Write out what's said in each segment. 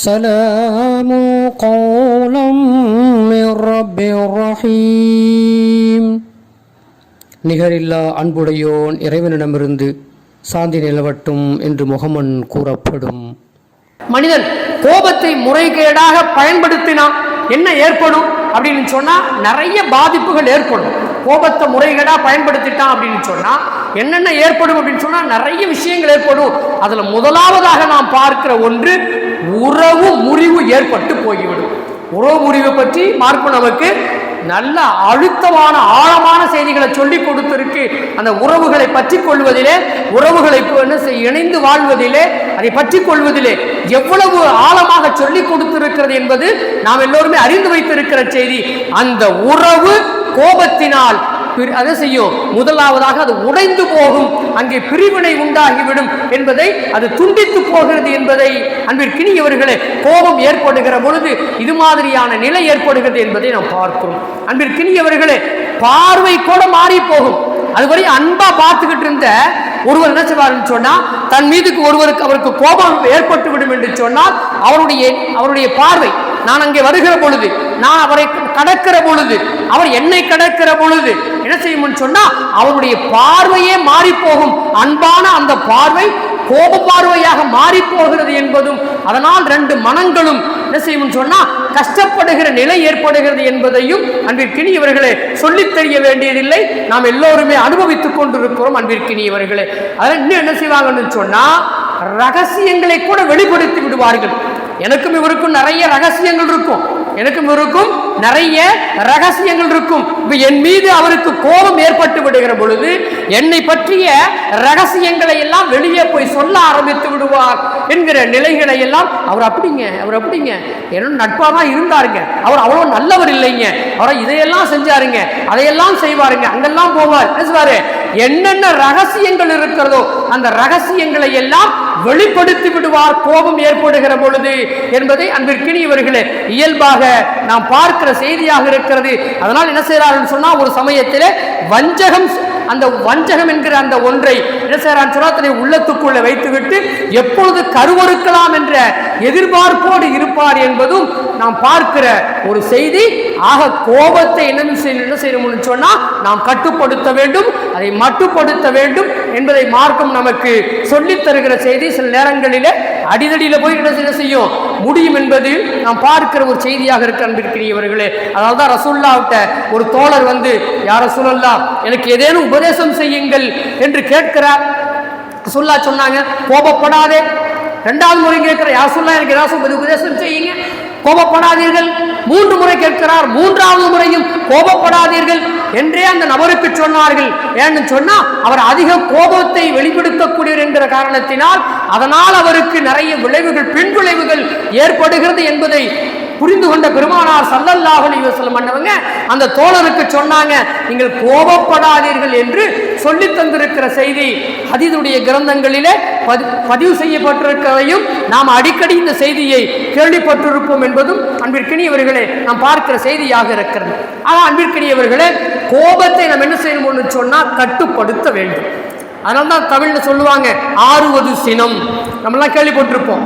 سلام قولا من رب رحيم நிகரில்லா அன்புடையோன் இறைவனிடமிருந்து சாந்தி நிலவட்டும் என்று முகமன் கூறப்படும் மனிதன் கோபத்தை முறைகேடாக பயன்படுத்தினான் என்ன ஏற்படும் அப்படின்னு சொன்னா நிறைய பாதிப்புகள் ஏற்படும் கோபத்தை முறைகேடா பயன்படுத்திட்டான் அப்படின்னு சொன்னா என்னென்ன ஏற்படும் அப்படின்னு சொன்னா நிறைய விஷயங்கள் ஏற்படும் அதுல முதலாவதாக நாம் பார்க்கிற ஒன்று உறவு முறிவு ஏற்பட்டு போய்விடும். உறவு முறிவு பற்றி மார்க்கு நமக்கு நல்ல அழுத்தமான ஆழமான செய்திகளை சொல்லி கொடுத்திருக்கு. அந்த உறவுகளை பற்றி கொள்வதிலே உறவுகளை செய்- இணைந்து வாழ்வதிலே அதை பற்றி கொள்வதிலே எவ்வளவு ஆழமாக சொல்லி கொடுத்திருக்கிறது என்பது நாம் எல்லோருமே அறிந்து வைத்திருக்கிற செய்தி. அந்த உறவு கோபத்தினால் அதை செய்யும் முதலாவதாக அது உடைந்து போகும். அங்கே பிரிவினை உண்டாகிவிடும் என்பதை அது துண்டித்து போகிறது என்பதை அன்பிற்கினியவர்களே கோபம் ஏற்படுகிற பொழுது இது மாதிரியான நிலை ஏற்படுகிறது என்பதை நாம் பார்க்கிறோம். அன்பிற்கினியவர்களே பார்வை கூட மாறி போகும். அதுவரை அன்பா பார்த்துக்கிட்டு இருந்த ஒருவர் என்ன செய்வார்னு சொன்னால் தன் மீதுக்கு ஒருவருக்கு அவருக்கு கோபம் ஏற்பட்டு விடும் என்று சொன்னால் அவருடைய அவருடைய பார்வை நான் அங்கே வருகிற பொழுது நான் அவரை கடக்கிற பொழுது அவர் என்னை கடக்கிற பொழுது என்ன செய்யும்னு சொன்னா அவருடைய பார்வையே மாறி போகும் அன்பான அந்த பார்வை கோப பார்வையாக மாறி போகிறது என்பதும் அதனால் ரெண்டு மனங்களும் என்ன செய்யும் சொன்னா கஷ்டப்படுகிற நிலை ஏற்படுகிறது என்பதையும் அன்பிற்கினியவர்களே சொல்லித் தெரிய வேண்டியதில்லை. நாம் எல்லோருமே அனுபவித்துக் கொண்டிருக்கிறோம் அன்பிற்கினியவர்களே அதனால் இன்னும் என்ன செய்வாங்கன்னு சொன்னா ரகசியங்களை கூட வெளிப்படுத்தி விடுவார்கள். எனக்கும் இவருக்கும் நிறைய ரகசியங்கள் இருக்கும். எனக்கும் இவருக்கும் நிறைய ரகசியங்கள் இருக்கும். என் மீது அவருக்கு கோபம் ஏற்பட்டு விடுகிற பொழுது என்னை பற்றிய ரகசியங்களை எல்லாம் வெளியே போய் சொல்ல ஆரம்பித்து விடுவார் என்கிற நிலைகளை எல்லாம் அவர் அப்படிங்க அவர் அப்படிங்க. என்னோட நட்பாக தான் இருந்தாருங்க. அவர் அவ்வளோ நல்லவர் இல்லைங்க. அவரை இதையெல்லாம் செஞ்சாருங்க. அதையெல்லாம் செய்வாருங்க. அங்கெல்லாம் போவார். பேசுவாரு என்னென்ன ரகசியங்கள் இருக்கிறதோ அந்த ரகசியங்களை எல்லாம் வெளிப்படுத்தி விடுவார். கோபம் ஏற்படுகிற பொழுது என்பதை அன்பிற்கினியவர்களே இயல்பாக நாம் பார்க்கிற செய்தியாக இருக்கிறது. அதனால் என்ன செய்கிறார்கள் சொன்னால் ஒரு சமயத்திலே வஞ்சகம் அந்த வஞ்சகம் என்கிற அந்த ஒன்றை என்ன செய்கிறான் சொன்னால் தன்னை உள்ளத்துக்குள்ளே வைத்துவிட்டு எப்பொழுது கருவறுக்கலாம் என்ற எதிர்பார்ப்போடு இருப்பார் என்பதும் நாம் பார்க்கிற ஒரு செய்தி. ஆக கோபத்தை என்ன செய்யணும் என்ன செய்யணும்னு சொன்னால் நாம் கட்டுப்படுத்த வேண்டும் அதை மட்டுப்படுத்த வேண்டும் என்பதை மார்க்கம் நமக்கு சொல்லித் தருகிற செய்தி. சில நேரங்களிலே அடிதடியில் போய் என்ன செய்யும்? முடியும் என்பது நாம் பார்க்கிற ஒரு செய்தியாக இருக்க அன்பிருக்கிறீர்களே அதனால தான் ரசூல்லாவிட்ட ஒரு தோழர் வந்து யார சொல்லலாம் எனக்கு ஏதேனும் உபதேசம் செய்யுங்கள் என்று கேட்கிறார். ரசூல்லா சொன்னாங்க கோபப்படாதே. ரெண்டாவது முறை கேட்கிற யார் சொல்லா எனக்கு ஏதாவது உபதேசம் செய்யுங்க. கோபப்படாதீர்கள். மூன்று முறை கேட்கிறார் மூன்றாவது முறையும் கோபப்படாதீர்கள். என்றே அந்த நபருக்கு சொன்னார்கள். ஏன்னு சொன்னா அவர் அதிக கோபத்தை வெளிப்படுத்தக்கூடியவர் என்கிற காரணத்தினால் அதனால் அவருக்கு நிறைய விளைவுகள் பின் விளைவுகள் ஏற்படுகிறது என்பதை புரிந்து கொண்ட பெருமானார் சல்லல்லாஹு அலைஹி வஸல்லம் பண்ணவங்க அந்த தோழருக்கு சொன்னாங்க நீங்கள் கோபப்படாதீர்கள் என்று சொல்லி தந்திருக்கிற செய்தி ஹதீதுடைய கிரந்தங்களிலே பதி- பதிவு செய்யப்பட்டிருக்கிறதையும் நாம் அடிக்கடி இந்த செய்தியை கேள்விப்பட்டிருப்போம் என்பதும் அன்பிற்கினியவர்களே நாம் பார்க்கிற செய்தியாக இருக்கிறது. ஆனால் அன்பிற்கினியவர்களே கோபத்தை நாம் என்ன செய்யணும்னு சொன்னால் கட்டுப்படுத்த வேண்டும். அதனால தான் தமிழ்ல சொல்லுவாங்க ஆறுவது சினம். நம்மலாம் கேள்விப்பட்டிருப்போம்.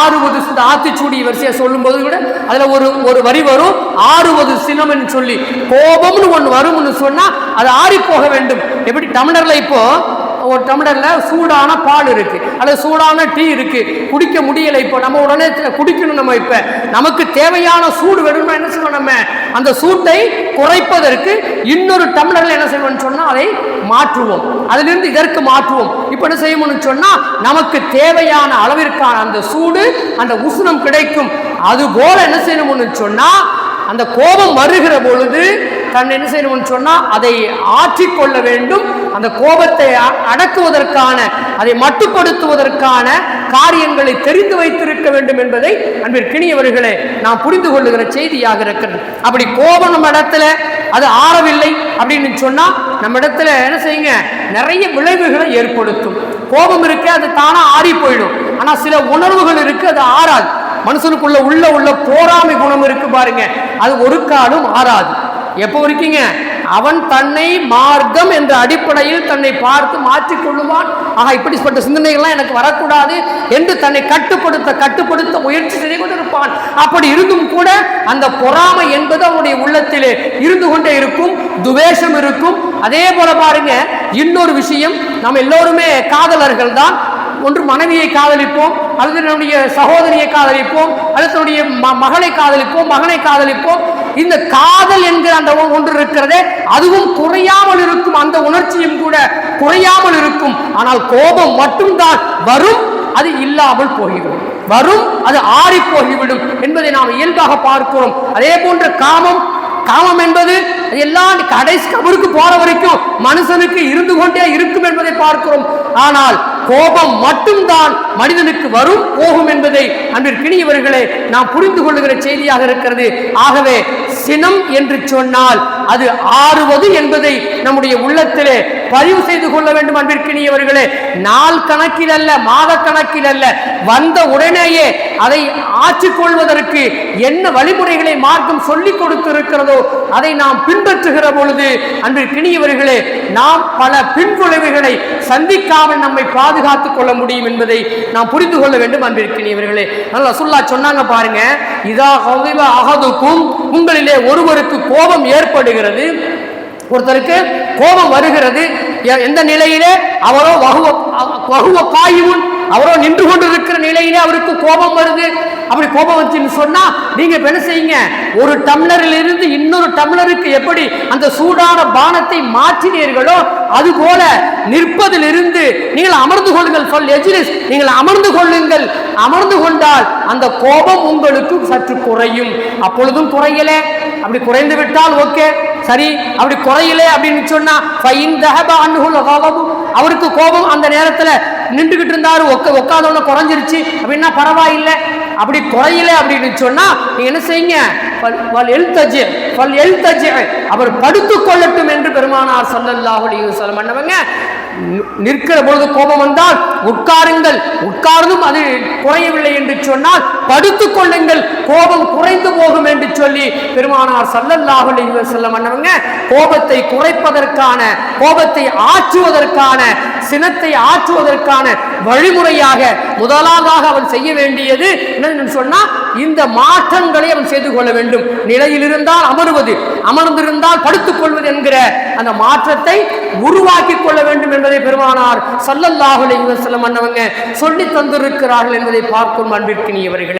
ஆறுவது இந்த ஆத்திச்சூடி வரிசையை சொல்லும்போது கூட அதில் ஒரு ஒரு வரி வரும். ஆறுவது சினம்னு சொல்லி கோபம்னு ஒன்று வரும்னு சொன்னால் அது ஆறிப்போக வேண்டும். எப்படி? தமிழரில் இப்போது ஒரு டம்ளரில் சூடான பால் இருக்கு. அல்லது சூடான டீ இருக்கு. குடிக்க முடியலை இப்போ. நம்ம உடனே குடிக்கணும் நம்ம இப்போ. நமக்கு தேவையான சூடு வேணும்னா என்ன செய்வோம் நம்ம? அந்த சூட்டை குறைப்பதற்கு இன்னொரு டம்ளரில் என்ன செய்வோம்னு சொன்னால் அதை மாற்றுவோம். அதிலிருந்து இதற்கு மாற்றுவோம். இப்போ என்ன செய்யணும்னு சொன்னால் நமக்கு தேவையான அளவிற்கான அந்த சூடு அந்த உஷ்ணம் கிடைக்கும். அது போல என்ன செய்யணும்னு சொன்னால் அந்த கோபம் வருகிற பொழுது தன் என்ன செய்யணும்னு சொன்னால் அதை ஆற்றிக்கொள்ள வேண்டும். அந்த கோபத்தை அடக்குவதற்கான அதை மட்டுப்படுத்துவதற்கான காரியங்களை தெரிந்து வைத்திருக்க வேண்டும் என்பதை அன்பிற்கினியவர்களே நாம் புரிந்து கொள்ளுகிற செய்தியாக இருக்கிறது. அப்படி கோபம் நம்ம இடத்துல அது ஆறவில்லை அப்படின்னு சொன்னா நம்ம இடத்துல என்ன செய்யுங்க? நிறைய விளைவுகளை ஏற்படுத்தும். கோபம் இருக்கு அது தானா ஆறி போயிடும். ஆனா சில உணர்வுகள் இருக்கு அது ஆறாது. மனுஷனுக்குள்ள உள்ள உள்ள போராமை குணம் இருக்கு பாருங்க. அது ஒரு காலம் ஆறாது. எப்போ இருக்கீங்க? அவன் தன்னை மார்க்கம் என்ற அடிப்படையில் தன்னை பார்த்து மாற்றிக் கொள்ளுவான் ஆக இப்படிப்பட்ட சிந்தனைகள்லாம் எனக்கு வரக்கூடாது என்று தன்னை கட்டுப்படுத்த கட்டுப்படுத்த முயற்சி செய்து கொண்டிருப்பான். அப்படி இருந்தும் கூட அந்த பொறாமை என்பது அவனுடைய உள்ளத்திலே இருந்து கொண்டே இருக்கும் துவேஷம் இருக்கும். அதே போல பாருங்க இன்னொரு விஷயம் நம்ம எல்லோருமே காதலர்கள் தான் ஒன்று மனைவியை காதலிப்போம் அல்லது நம்முடைய சகோதரியை காதலிப்போம் அல்லது தன்னுடைய ம- மகளை காதலிப்போம் மகனை காதலிப்போம். இந்த காதல் என்கிற அந்த ஒன்று இருக்கிறதே அதுவும் குறையாமல் இருக்கும் அந்த உணர்ச்சியும் கூட குறையாமல் இருக்கும். ஆனால் கோபம் மட்டும்தான் வரும் அது இல்லாமல் போய்விடும். வரும் அது ஆறி போகிவிடும் என்பதை நாம் இயல்பாக பார்க்கிறோம். அதே போன்ற காமம் காமம் என்பது எல்லாம் கடைசி கபருக்கு போற வரைக்கும் மனுஷனுக்கு இருந்து கொண்டே இருக்கும் என்பதை பார்க்கிறோம். ஆனால் கோபம் மட்டும்தான் மனிதனுக்கு வரும் போகும் என்பதை அன்பிற்கினியவர்களே நாம் புரிந்து கொள்ளுகிற செய்தியாக இருக்கிறது. ஆகவே சினம் என்று சொன்னால் அது ஆறுவது என்பதை நம்முடைய உள்ளத்திலே பதிவு செய்து கொள்ள வேண்டும் அன்பிற்கினியவர்களே. நாள் கணக்கில் அல்ல மாத கணக்கில் அல்ல வந்த உடனேயே அதை ஆற்றிக்கொள்வதற்கு என்ன வழிமுறைகளை மார்க்கம் சொல்லிக் கொடுத்திருக்கிறதோ அதை நாம் பின்பற்றுகிற பொழுது அன்பிற்கினியவர்களே நாம் பல பின்விளைவுகளை சந்திக்காமல் நம்மை பாதுகாத்துக் கொள்ள முடியும் என்பதை நாம் புரிந்து கொள்ள வேண்டும் அன்பிற்கினியவர்களே. நல்லா சொல்லா சொன்னாங்க பாருங்க இதாக அகதுக்கும் உங்களிலே ஒருவருக்கு கோபம் ஏற்படுகிறது. ஒருத்தருக்கு கோபம் வருகிறது. எந்த நிலையிலே அவரோ வகுவ அ- வகுவ காயுன் அவரோ நின்று கொண்டிருக்கிற நிலையிலே அவருக்கு கோபம் வருது. அப்படி கோபம் வந்துச்சுன்னு சொன்னா நீங்க இப்ப என்ன செய்யுங்க? ஒரு டம்ளரில் இருந்து இன்னொரு டம்ளருக்கு எப்படி அந்த சூடான பானத்தை மாற்றினீர்களோ அது போல நிற்பதிலிருந்து நீங்கள் அமர்ந்து கொள்ளுங்கள். சொல் எஜிலிஸ் நீங்கள் அமர்ந்து கொள்ளுங்கள். அமர்ந்து கொண்டால் அந்த கோபம் உங்களுக்கு சற்று குறையும். அப்பொழுதும் குறையல. அப்படி குறைந்து விட்டால் ஓகே. சரி அப்படி குறையிலே அப்படின்னு சொன்னா ஃபைன் அவருக்கு கோபம் அந்த நேரத்துல நின்றுகிட்டு இருந்தாரு உக்க உட்காந்தவன குறைஞ்சிருச்சு. அப்படின்னா பரவாயில்லை. அப்படி குறையில அப்படின்னு சொன்னா நீங்க என்ன செய்யுங்க? ஃபல்- ஃபல் எல்தஜி, ஃபல் அவர் படுத்துக் கொள்ளட்டும் என்று பெருமானார் சொல்லல்லாஹுடைய சொல்ல மன்னவங்க நிற்கிற பொழுது கோபம் வந்தால் உட்காருங்கள். உட்கார்ந்தும் அது குறையவில்லை என்று சொன்னால் படுத்துக் கொள்ளுங்கள் கோபம் குறைந்து போகும் என்று சொல்லி பெருமானார் ஸல்லல்லாஹு அலைஹி வஸல்லம் பண்ணவங்க கோபத்தை குறைப்பதற்கான கோபத்தை ஆற்றுவதற்கான சினத்தை ஆற்றுவதற்கான வழிமுறையாக முதலாவதாக அவன் செய்ய வேண்டியது என்னன்னு சொன்னா இந்த மாற்றங்களை அவன் செய்து கொள்ள வேண்டும். நிலையில் இருந்தால் அமருவது அமர்ந்திருந்தால் படுத்துக் கொள்வது என்கிற அந்த மாற்றத்தை உருவாக்கி கொள்ள வேண்டும் என்பதை பெருமானார் ஸல்லல்லாஹு அலைஹி வஸல்லம் அன்னவங்க சொல்லி தந்திருக்கிறார்கள் என்பதை பார்க்கும் அன்பிற்கினியவர்களே.